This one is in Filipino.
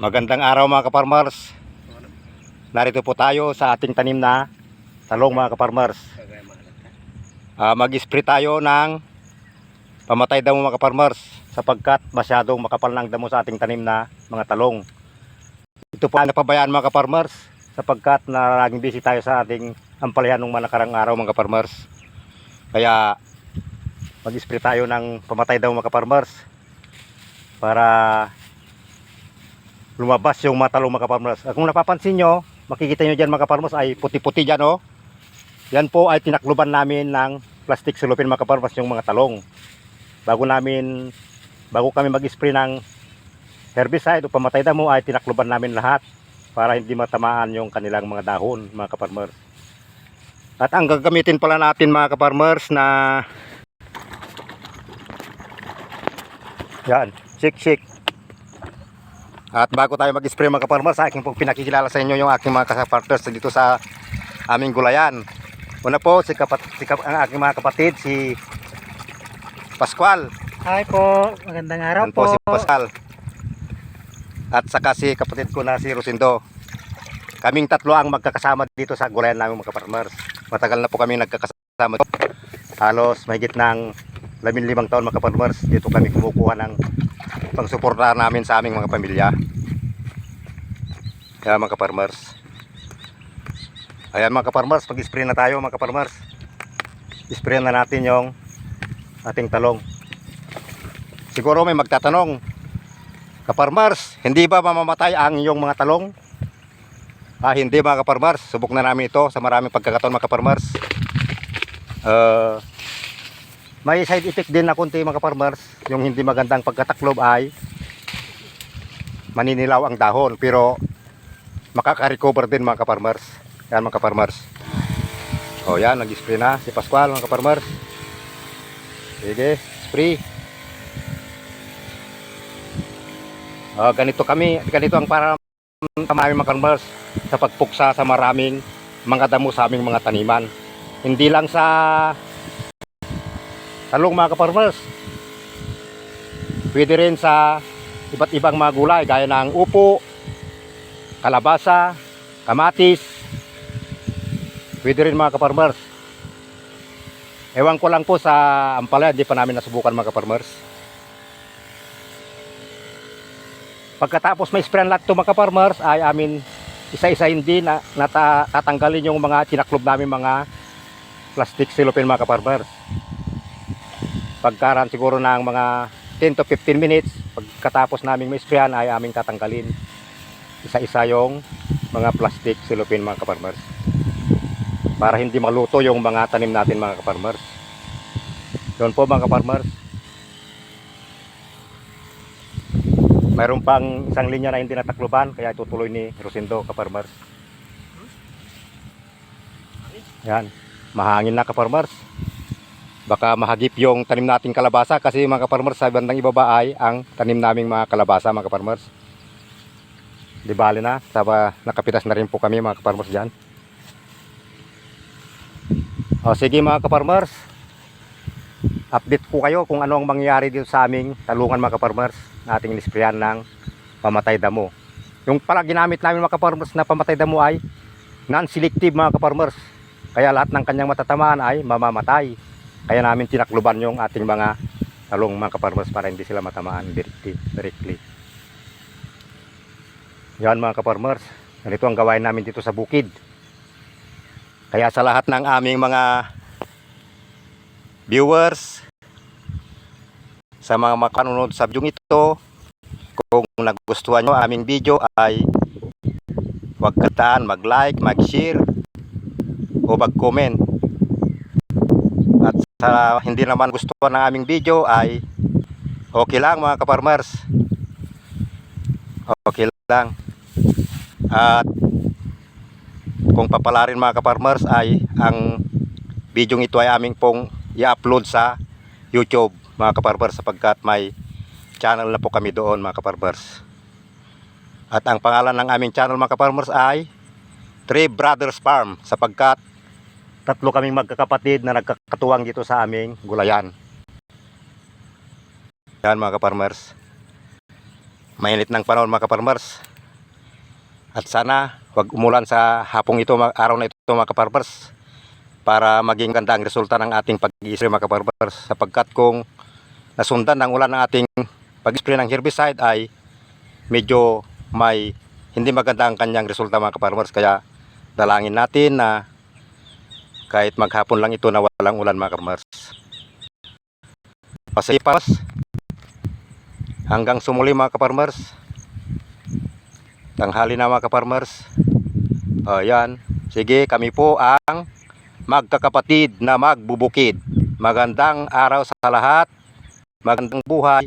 Magandang araw mga kaparmers. Narito po tayo sa ating tanim na talong mga kaparmers. Ah, mag-spray tayo ng pamatay damo mga kaparmers sapagkat masyadong makapal ng damo sa ating tanim na mga talong. Ito po ang napabayaan mga kaparmers sapagkat na busy tayo sa ating ampalayan ng mga nakarang araw mga kaparmers. Kaya mag-spray tayo ng pamatay damo mga kaparmers para lumabas yung mga talong mga. Kung napapansin nyo, makikita nyo dyan mga kaparmers ay puti-puti dyan oh. Yan po ay tinakluban namin ng plastic silupin mga yung mga talong. Bago namin, bago kami mag-spray ng herbicide o pamatay damo ay tinakluban namin lahat para hindi matamaan yung kanilang mga dahon mga kaparmers. At ang gagamitin pala natin mga kaparmers na yan, shake-shake at bago tayo mag-spray mga kaparmers, sa aking pong pinakikilala sa inyo yung aking mga kapartners dito sa aming gulayan. Una po, si, kapat, si kap- ang aking mga kapatid, si Pascual. Hi po, magandang araw Yan po po. si Pascal. At saka si kapatid ko na si Rosindo. Kaming tatlo ang magkakasama dito sa gulayan namin mga kaparmers. Matagal na po kami nagkakasama. Halos mahigit ng labing limang taon mga kaparmers. Dito kami kumukuha ng pangsuporta namin sa aming mga pamilya. Kaya mga kaparmers. Ayan mga kaparmers, pag-spray na tayo mga kaparmers. Spray na natin yung ating talong. Siguro may magtatanong, Kaparmers, hindi ba mamamatay ang iyong mga talong? Ah, hindi mga kaparmers. Subok na namin ito sa maraming pagkakataon mga kaparmers. Uh, may side effect din na kunti mga kaparmers. Yung hindi magandang pagkataklob ay maninilaw ang dahon. Pero makaka-recover din mga kaparmers. Yan mga kaparmers. O yan, nag-spray na si Pascual mga kaparmers. Sige, spray. Ah, ganito kami, ganito ang para tamami mga farmers sa pagpuksa sa maraming mga damo sa aming mga taniman. Hindi lang sa talong mga farmers. Pwede rin sa iba't ibang mga gulay gaya ng upo, kalabasa, kamatis. Pwede rin mga farmers. Ewan ko lang po sa ampalaya, hindi pa namin nasubukan mga farmers. Pagkatapos may sprayan lahat ito mga farmers ay amin isa-isa hindi na nata, tatanggalin yung mga tinaklob namin mga plastic cellophane mga farmers. Pagkaran siguro ng mga 10 to 15 minutes pagkatapos namin may sprayan ay aming tatanggalin isa-isa yung mga plastic cellophane mga farmers. Para hindi maluto yung mga tanim natin mga farmers. Yun po mga farmers. Mayroon pang isang linya na hindi natakluban kaya tutuloy ni Rosindo Kaparmers. Yan, mahangin na Kaparmers. Baka mahagip yung tanim nating kalabasa kasi mga Kaparmers sa bandang ibaba ay ang tanim naming mga kalabasa mga Kaparmers. Di bali na, saba nakapitas na rin po kami mga Kaparmers dyan. O sige mga Kaparmers, update po kayo kung ano ang mangyayari dito sa aming talungan mga kaparmers na ating nisprayan ng pamatay damo. Yung pala ginamit namin mga kaparmers na pamatay damo ay non-selective mga kaparmers. Kaya lahat ng kanyang matatamaan ay mamamatay. Kaya namin tinakluban yung ating mga talong mga kaparmers para hindi sila matamaan directly. directly. Yan mga kaparmers. Ganito ang gawain namin dito sa bukid. Kaya sa lahat ng aming mga viewers sa mga makanunod sa video ito kung nagustuhan nyo aming video ay huwag kataan mag like, mag share o mag comment at sa hindi naman gustuhan ng aming video ay okay lang mga kaparmers okay lang at kung papalarin mga kaparmers ay ang video ito ay aming pong i-upload sa YouTube mga kaparbers sapagkat may channel na po kami doon mga kaparbers. At ang pangalan ng aming channel mga kaparbers ay Three Brothers Farm sapagkat tatlo kaming magkakapatid na nagkakatuwang dito sa aming gulayan. Yan mga kaparmers. Mainit ng panahon mga kaparmers. At sana wag umulan sa hapong ito, araw na ito mga kaparmers para maging ganda ang resulta ng ating pag-i-spray mga kaparmers sapagkat kung nasundan ng ulan ng ating pag-spray ng herbicide ay medyo may hindi maganda ang kanyang resulta mga kaparmers kaya dalangin natin na kahit maghapon lang ito na walang ulan mga kaparmers. Pasipas hanggang sumuli mga kaparmers. Tanghali na mga kaparmers. Ayan. Sige, kami po ang magkakapatid na magbubukid. Magandang araw sa lahat. Magandang buhay.